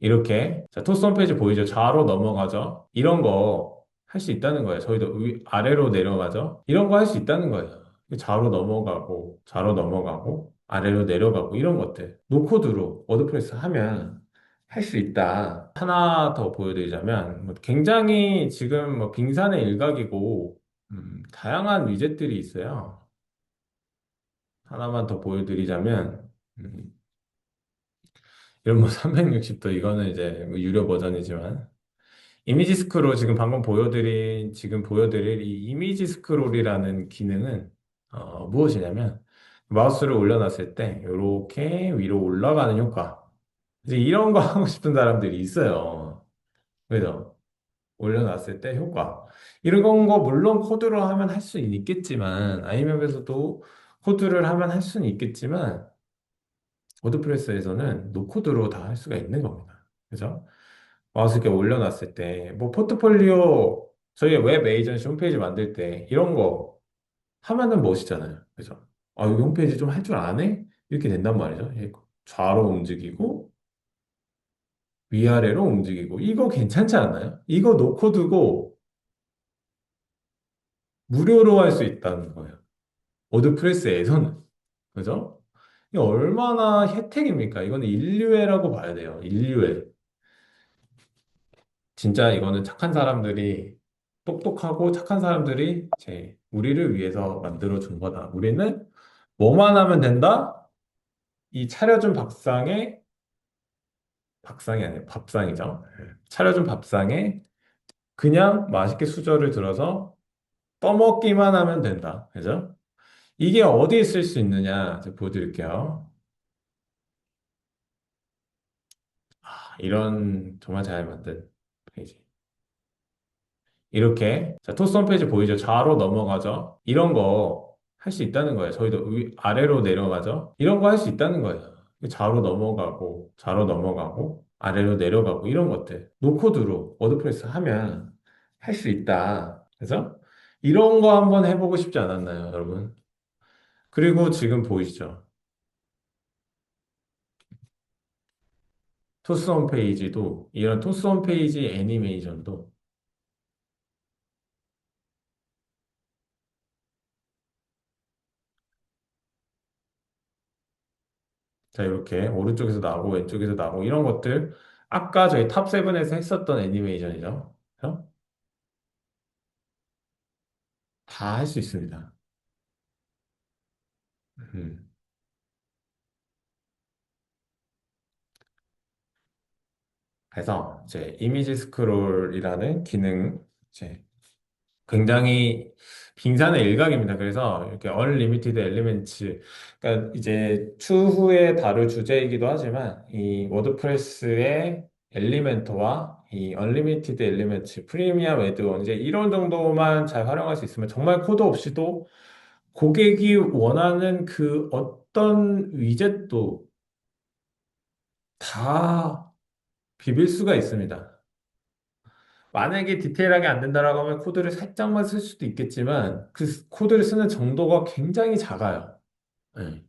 이렇게 자, 토스 홈페이지 보이죠? 좌로 넘어가죠? 이런 거 할 수 있다는 거예요. 저희도 위, 아래로 내려가죠? 이런 거 할 수 있다는 거예요. 좌로 넘어가고 좌로 넘어가고 아래로 내려가고 이런 것들 노코드로 워드프레스 하면 할 수 있다. 하나 더 보여드리자면 뭐 굉장히 지금 뭐 빙산의 일각이고 음, 다양한 위젯들이 있어요. 하나만 더 보여드리자면 음, 이런 뭐 360도 이거는 이제 뭐 유료 버전이지만 이미지 스크롤 지금 방금 보여드린 지금 보여드릴 이 이미지 스크롤이라는 기능은 어, 무엇이냐면 마우스를 올려놨을 때 이렇게 위로 올라가는 효과 이제 이런 거 하고 싶은 사람들이 있어요. 그죠? 올려놨을 때 효과. 이런 거 물론 코드로 하면 할 수는 있겠지만, 아이맵에서도 코드를 하면 할 수는 있겠지만, 워드프레스에서는 노코드로 다 할 수가 있는 겁니다. 그죠? 마우스 이렇게 올려놨을 때, 뭐 포트폴리오, 저희 웹 에이전시 홈페이지 만들 때, 이런 거 하면은 멋있잖아요. 그죠? 아, 여기 홈페이지 좀 할 줄 아네? 이렇게 된단 말이죠. 예, 좌로 움직이고, 위아래로 움직이고 이거 괜찮지 않나요? 이거 두고 무료로 할 수 있다는 거예요. 워드프레스에서는. 그죠? 얼마나 혜택입니까? 이거는 인류애라고 봐야 돼요. 인류애. 진짜 이거는 착한 사람들이 똑똑하고 착한 사람들이 제 우리를 위해서 만들어 준 거다. 우리는 뭐만 하면 된다? 이 차려준 밥상에 밥상이 아니에요. 밥상이죠. 예. 차려준 밥상에 그냥 맛있게 수저를 들어서 떠먹기만 하면 된다. 그죠? 이게 어디에 쓸 수 있느냐? 보여드릴게요. 아, 이런 정말 잘 만든 페이지. 이렇게 자, 토스 홈페이지 보이죠? 좌로 넘어가죠? 이런 거 할 수 있다는 거예요. 저희도 위, 아래로 내려가죠? 이런 거 할 수 있다는 거예요. 좌로 넘어가고 좌로 넘어가고 아래로 내려가고 이런 것들 노코드로 워드프레스 하면 할 수 있다. 그래서 이런 거 한번 해보고 싶지 않았나요, 여러분? 그리고 지금 보이시죠? 토스 홈페이지도 이런 토스 홈페이지 애니메이션도 자 이렇게 오른쪽에서 나오고 왼쪽에서 나오고 이런 것들 아까 저희 탑7에서 했었던 애니메이션이죠. 다 할 수 있습니다. 음. 그래서 이제 이미지 스크롤이라는 기능 이제 굉장히 빙산의 일각입니다. 그래서 이렇게 Unlimited Elements, 그러니까 이제 추후에 다룰 주제이기도 하지만 이 워드프레스의 엘리멘터와 이 Unlimited Elements, 프리미엄 애드온 이제 이런 정도만 잘 활용할 수 있으면 정말 코드 없이도 고객이 원하는 그 어떤 위젯도 다 비빌 수가 있습니다. 만약에 디테일하게 안 된다라고 하면 코드를 살짝만 쓸 수도 있겠지만 그 코드를 쓰는 정도가 굉장히 작아요. 네.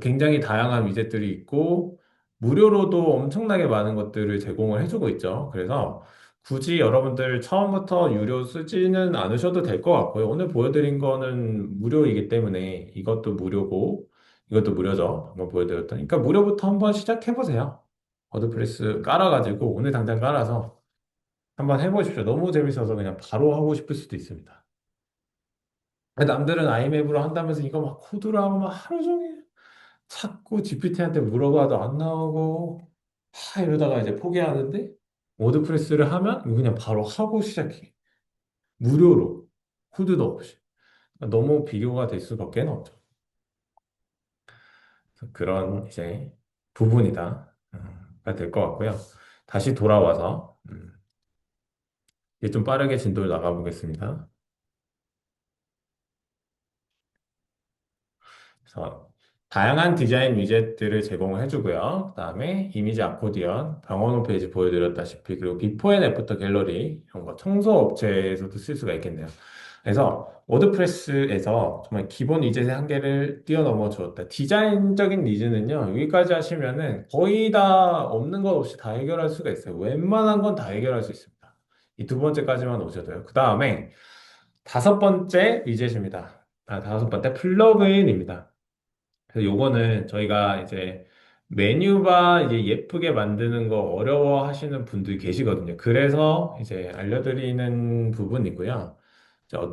굉장히 다양한 위젯들이 있고 무료로도 엄청나게 많은 것들을 제공을 해주고 있죠. 그래서 굳이 여러분들 처음부터 유료 쓰지는 않으셔도 될 것 같고요. 오늘 보여드린 거는 무료이기 때문에 이것도 무료고 이것도 무료죠. 방금 보여드렸던. 그러니까 무료부터 한번 시작해보세요. 워드프레스 깔아가지고 오늘 당장 깔아서 한번 해보십시오. 너무 재밌어서 그냥 바로 하고 싶을 수도 있습니다. 남들은 아이맵으로 한다면서 이거 막 코드로 막 하루 종일 찾고 GPT한테 물어봐도 안 나오고 하 이러다가 이제 포기하는데 워드프레스를 하면 그냥 바로 하고 시작해. 무료로 코드도 없이. 너무 비교가 될 수밖에 없죠. 그런 이제 부분이다. 가 될 것 같고요. 다시 돌아와서 음, 이제 좀 빠르게 진도를 나가보겠습니다. 그래서 다양한 디자인 위젯들을 제공을 해주고요. 그 다음에 이미지 아코디언, 병원 홈페이지 보여드렸다시피 그리고 비포 앤 애프터 갤러리 이런 거 청소 업체에서도 쓸 수가 있겠네요. 그래서 워드프레스에서 정말 기본 위젯의 한계를 뛰어넘어 주었다. 디자인적인 니즈는요, 여기까지 하시면은 거의 다 없는 것 없이 다 해결할 수가 있어요. 웬만한 건 다 해결할 수 있습니다. 이 두 번째까지만 오셔도요. 그 다음에 다섯 번째 위젯입니다. 아, 다섯 번째 플러그인입니다. 그래서 요거는 저희가 이제 메뉴바 이제 예쁘게 만드는 거 어려워 하시는 분들이 계시거든요. 그래서 이제 알려드리는 부분이고요. 이제 어떤